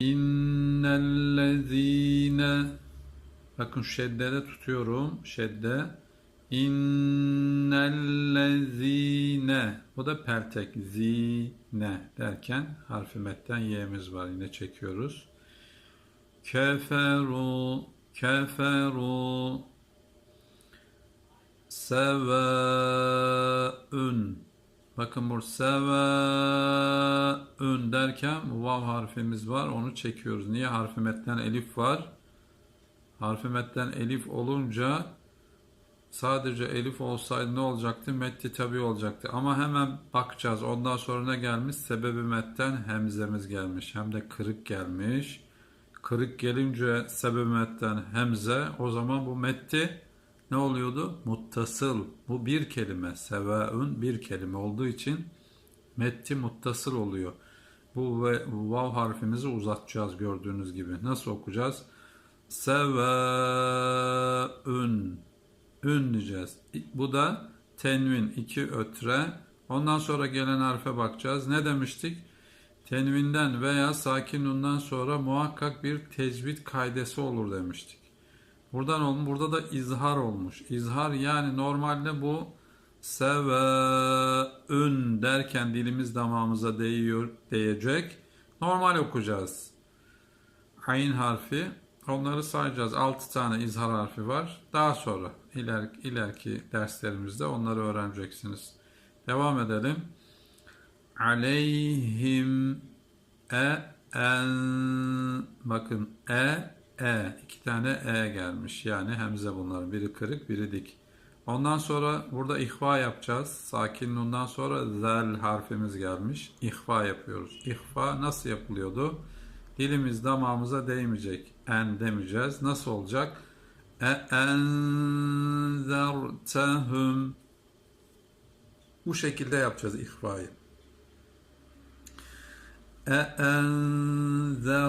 İnnellezine Bakın şeddede tutuyorum. Şedde. İnnellezine Bu da peltek. Zine derken harfi metten y'miz var. Yine çekiyoruz. Keferu Keferu Sevaun Bakın burada sevaun derken vav harfimiz var. Onu çekiyoruz. Niye? Harfi metten elif var. Harfi metten elif olunca sadece elif olsaydı ne olacaktı? Metti tabi olacaktı. Ama hemen bakacağız. Ondan sonra ne gelmiş? Sebebi metten hemzemiz gelmiş. Hem de kırık gelmiş. Kırık gelince sebebi metten hemze. O zaman bu metti ne oluyordu? Muttasıl. Bu bir kelime. Sevaun bir kelime olduğu için metti muttasıl oluyor. Bu ve vav harfimizi uzatacağız gördüğünüz gibi. Nasıl okuyacağız? Sevaun. Ün diyeceğiz. Bu da tenvin iki ötre. Ondan sonra gelen harfe bakacağız. Ne demiştik? Tenvinden veya sakin nundan sonra muhakkak bir tecvid kaidesi olur demiştik. Buradan olmuş. Burada da izhar olmuş. İzhar yani normalde bu seveün derken dilimiz damağımıza değiyor, değecek. Normal okuyacağız. Ayn harfi. Onları sayacağız. 6 tane izhar harfi var. Daha sonra iler, ileriki derslerimizde onları öğreneceksiniz. Devam edelim. Aleyhim e en bakın e e iki tane e gelmiş. Yani hemze bunlar. Biri kırık, biri dik. Ondan sonra burada ihva yapacağız. Sakin nundan sonra zel harfimiz gelmiş. İhva yapıyoruz. İhva nasıl yapılıyordu? Dilimiz damağımıza değmeyecek. En demeyeceğiz. Nasıl olacak? E enzertehum Bu şekilde yapacağız ihvayı. E enzertehum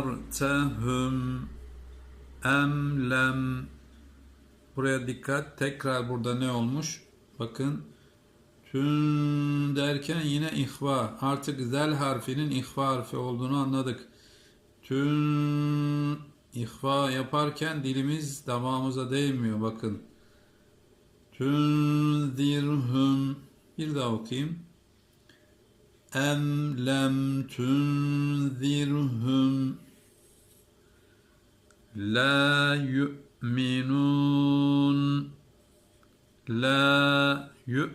em lem Buraya dikkat. Tekrar burada ne olmuş? Bakın tün derken yine ihva. Artık zel harfinin ihva harfi olduğunu anladık. Tün ihva yaparken dilimiz damağımıza değmiyor. Bakın. Tünzirhum bir daha okuyayım. Em lem tünzirhum La yu'minun La yu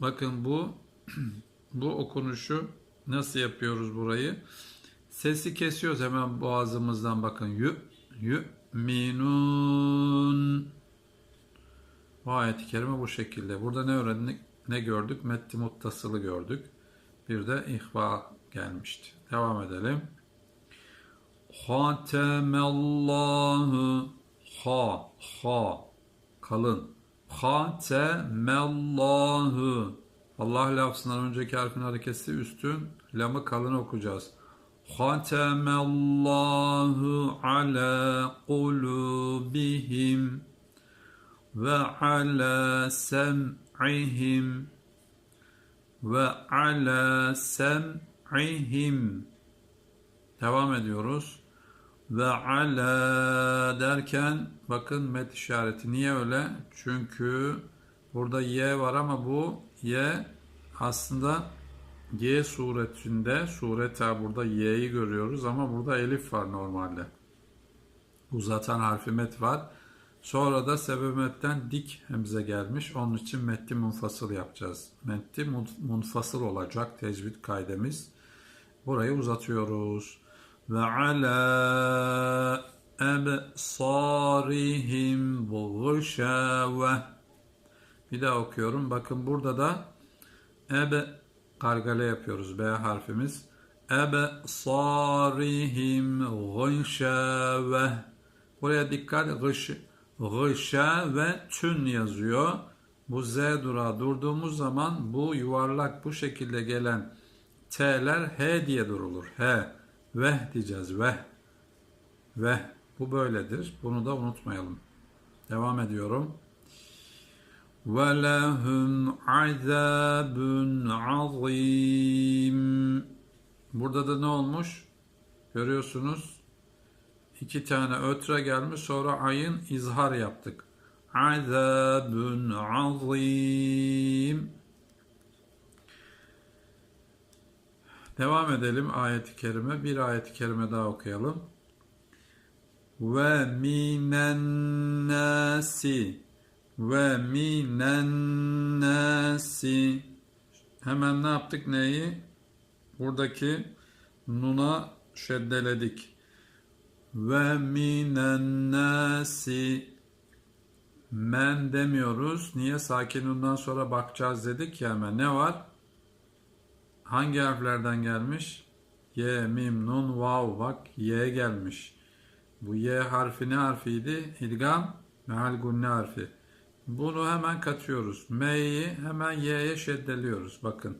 Bakın bu bu okunuşu nasıl yapıyoruz burayı? Sesi kesiyoruz hemen boğazımızdan bakın. Yu yu'minun Bu ayet-i kerime bu şekilde. Burada ne öğrendik? Ne gördük? Metti muttasılı gördük. Bir de ihva gelmişti. Devam edelim. Hatemallahu ha ha kalın. Hatemallahu Allah lafzından önceki harfin harekesi üstün. Lamı kalın okuyacağız. Hatemallahu ala kulubihim ve ala sem'ihim ve ala sem'ihim Devam ediyoruz. Ve ala derken bakın met işareti. Niye öyle? Çünkü burada y var ama bu y aslında y suretinde sureta burada y'yi görüyoruz ama burada elif var normalde. Uzatan harfi met var. Sonra da sebebetten dik hemze gelmiş. Onun için metti munfasıl yapacağız. Metti munfasıl olacak tecvid kaidemiz. Burayı uzatıyoruz ala ebsarihim gışave bir daha okuyorum. Bakın burada da ebe kargale yapıyoruz. B harfimiz. Ebe sarihim gışave Buraya dikkat. Gış, gışa ve tün yazıyor. Bu Z durağı durduğumuz zaman bu yuvarlak bu şekilde gelen T'ler H diye durulur. H. Veh diyeceğiz. Veh. Veh. Bu böyledir. Bunu da unutmayalım. Devam ediyorum. Ve lehum azabun azim. Burada da ne olmuş? Görüyorsunuz. İki tane ötre gelmiş. Sonra ayın izhar yaptık. Azabun azim. Devam edelim ayeti kerime. Bir ayeti kerime daha okuyalım. Ve minen nasi ve minen nasi Hemen ne yaptık neyi? Buradaki nuna şeddeledik. Ve minen nasi men demiyoruz. Niye? Sakin nundan sonra bakacağız dedik ya hemen. Ne var? Hangi harflerden gelmiş? Y, mim, nun, vav. Bak Y gelmiş. Bu Y harfi ne harfiydi? İdgam, meal gunne harfi. Bunu hemen katıyoruz. M'yi hemen Y'ye şeddeliyoruz. Bakın.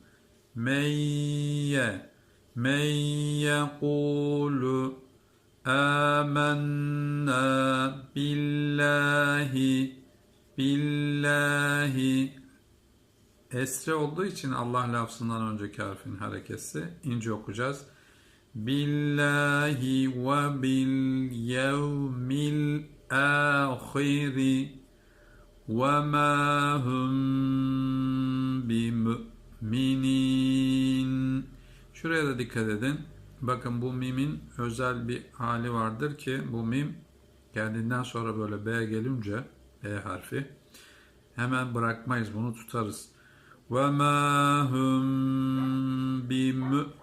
Meyye. Meyye kulu. Âmennâ billahi. Billahi. Esre olduğu için Allah lafzından önceki harfin harekesi ince okuyacağız. Billahi ve bil yevmil ahiri ve ma hum bimü'minin. Şuraya da dikkat edin. Bakın bu mimin özel bir hali vardır ki bu mim kendinden sonra böyle B gelince B harfi hemen bırakmayız bunu tutarız. وَمَا هُمْ بِمُؤْمِنِينَ